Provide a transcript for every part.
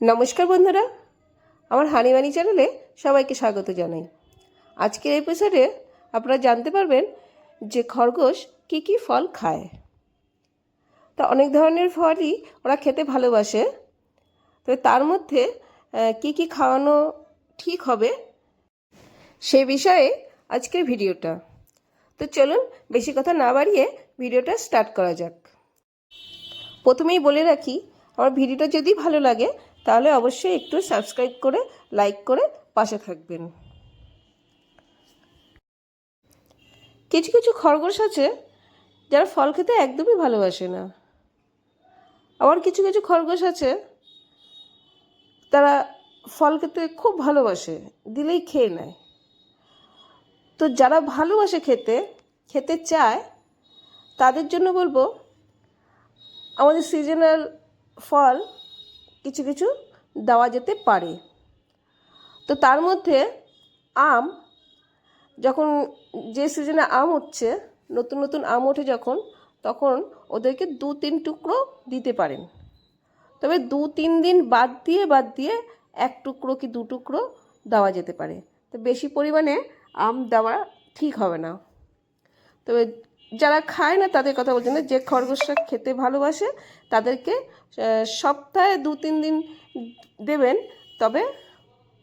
নমস্কার বন্ধুরা, আমার হানিমানি চ্যানেলে সবাইকে স্বাগত জানাই। আজকের এপিসোডে আপনারা জানতে পারবেন যে খরগোশ কী কী ফল খায়। তা অনেক ধরনের ফলই ওরা খেতে ভালোবাসে। তবে তার মধ্যে কী কী খাওয়ানো ঠিক হবে সে বিষয়ে আজকের ভিডিওটা। তো চলুন, বেশি কথা না বাড়িয়ে ভিডিওটা স্টার্ট করা যাক। প্রথমেই বলে রাখি, আমার ভিডিওটা যদি ভালো লাগে তাহলে অবশ্যই একটু সাবস্ক্রাইব করে লাইক করে পাশে থাকবেন। কিছু কিছু খরগোশ আছে যারা ফল খেতে একদমই ভালোবাসে না। আবার কিছু কিছু খরগোশ আছে তারা ফল খেতে খুব ভালোবাসে, দিলেই খেয়ে নেয়। তো যারা ভালোবাসে খেতে খেতে চায়, তাদের জন্য বলব আমাদের সিজনাল ফল কিছু কিছু দেওয়া যেতে পারে। তো তার মধ্যে আম, যখন যে সিজনে আম উঠছে, নতুন নতুন আম ওঠে যখন, তখন ওদেরকে দু তিন টুকরো দিতে পারেন। তবে দু তিন দিন বাদ দিয়ে বাদ দিয়ে এক টুকরো কি দু টুকরো দেওয়া যেতে পারে। তো বেশি পরিমাণে আম দেওয়া ঠিক হবে না। তবে যারা খায় না, তাদের কথা বলছি না, যে খরগোশটা খেতে ভালোবাসে, তাদেরকে সপ্তাহে দু তিন দিন দেবেন, তবে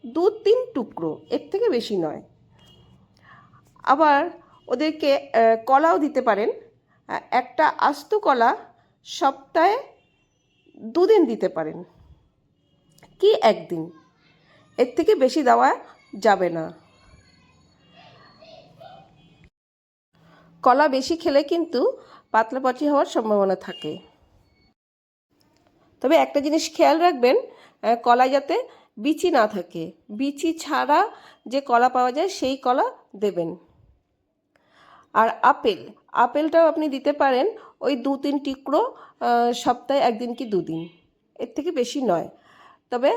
দু তিন টুকরো, এর থেকে বেশি নয়। আবার ওদেরকে কলাও দিতে পারেন একটা আস্ত কলা সপ্তাহে দুদিন দিতে পারেন। কি একদিন? এর থেকে বেশি দেওয়া যাবে না। কলা বেশি খেলে কিন্তু পাতলাপাতি হওয়ার সম্ভাবনা থাকে। তবে একটা জিনিস খেয়াল রাখবেন কলায় যাতে বিচি না থাকে। বিচি ছাড়া যে কলা পাওয়া যায়, সেই কলা দেবেন। আর আপেল, আপেলটাও আপনি দিতে পারেন, ওই দু তিন টুকরো সপ্তাহে একদিন কি দুদিন। এর থেকে বেশি নয়। তবে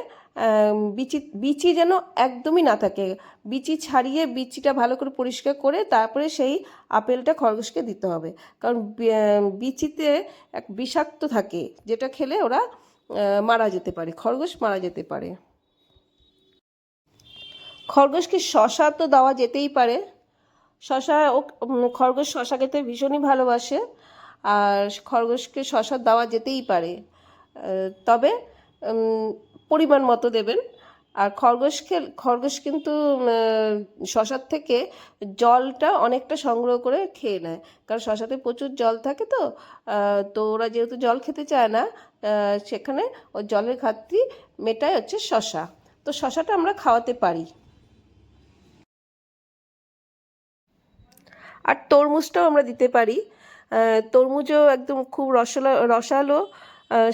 বিচি বিচি যেন একদমই না থাকে। বিচি ছাড়িয়ে বিচিটা ভালো করে পরিষ্কার করে তারপরে সেই আপেলটা খরগোশকে দিতে হবে। কারণ বিচিতে এক বিষাক্ত থাকে, যেটা খেলে ওরা মারা যেতে পারে, খরগোশ মারা যেতে পারে। খরগোশকে শশা তো দেওয়া যেতেই পারে। শশা ও খরগোশ শশা খেতে ভীষণই ভালোবাসে, আর খরগোশকে শশা দেওয়া যেতেই পারে। তবে পরিমাণ মতো দেবেন। আর খরগোশকে খরগোশ কিন্তু শশার থেকে জলটা অনেকটা সংগ্রহ করে খেয়ে নেয়। কারণ শশাতে প্রচুর জল থাকে তো তো ওরা যেহেতু জল খেতে চায় না সেখানে ও জলের ঘাটতি মেটায় হচ্ছে শশা। তো শশাটা আমরা খাওয়াতে পারি। আর তরমুজটাও আমরা দিতে পারি। তরমুজও একদম খুব রসলা, রসালো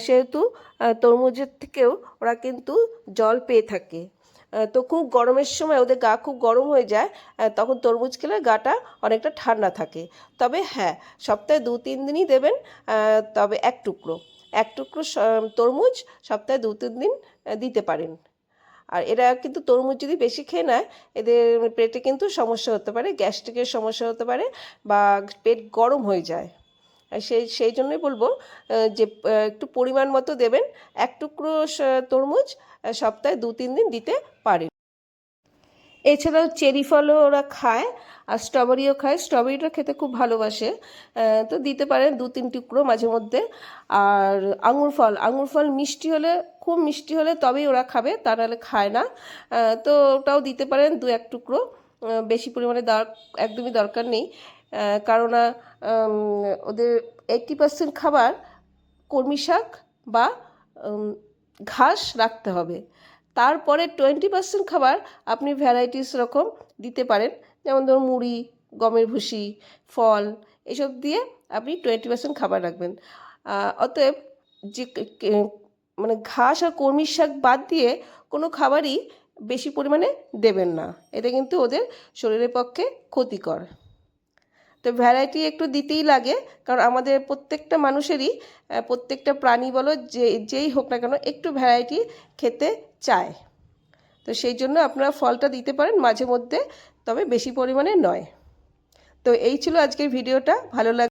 সেহেতু তরমুজের থেকেও ওরা কিন্তু জল পেয়ে থাকে। তো খুব গরমের সময় ওদের গা খুব গরম হয়ে যায় তখন তরমুজ খেলে গাটা অনেকটা ঠান্ডা থাকে। তবে হ্যাঁ সপ্তাহে দু তিন দিনই দেবেন তবে এক টুকরো। এক টুকরো তরমুজ সপ্তাহে দু তিন দিন দিতে পারেন। আর এরা কিন্তু তরমুজ যদি বেশি খেয়ে নেয়, এদের পেটে কিন্তু সমস্যা হতে পারে, গ্যাস্ট্রিকের সমস্যা হতে পারে বা পেট গরম হয়ে যায়। সেই সেই জন্যই বলব যে একটু পরিমাণ মতো দেবেন, এক টুকরো তরমুজ সপ্তাহে দু, তিন দিন দিতে পারেন। এছাড়াও চেরি ফলও ওরা খায়, আর স্ট্রবেরিও খায়। স্ট্রবেরিটা খেতে খুব ভালোবাসে তো দিতে পারেন দু, তিন টুকরো মাঝে মধ্যে। আর আঙুর ফল আঙুর ফল মিষ্টি হলে, খুব মিষ্টি হলে তবেই ওরা খাবে, তা নাহলে খায় না। তো ওটাও দিতে পারেন দু, এক টুকরো বেশি পরিমাণে দর, একদমই দরকার নেই। কারণ ওদের এইটটি পার্সেন্ট খাবার কলমি শাক বা ঘাস রাখতে হবে। তারপরে টোয়েন্টি পার্সেন্ট খাবার আপনি ভ্যারাইটিস রকম দিতে পারেন। যেমন ধরুন মুড়ি, গমের ভুসি, ফল, এসব দিয়ে আপনি টোয়েন্টি পার্সেন্ট খাবার রাখবেন। অতএব যে মানে ঘাস আর কলমির শাক বাদ দিয়ে কোনো খাবারই বেশি পরিমাণে দেবেন না। এটা কিন্তু ওদের শরীরের পক্ষে ক্ষতিকর। তো ভ্যারাইটি একটু দিতেই লাগে, কারণ আমাদের প্রত্যেকটা মানুষেরই প্রত্যেকটা প্রাণী বলো যে, যেই হোক না কেন একটু ভ্যারাইটি খেতে চায়। তো সেই জন্য আপনারা ফলটা দিতে পারেন মাঝে মধ্যে, তবে বেশি পরিমাণে নয়। তো এই ছিল আজকের ভিডিওটা ভালো লাগ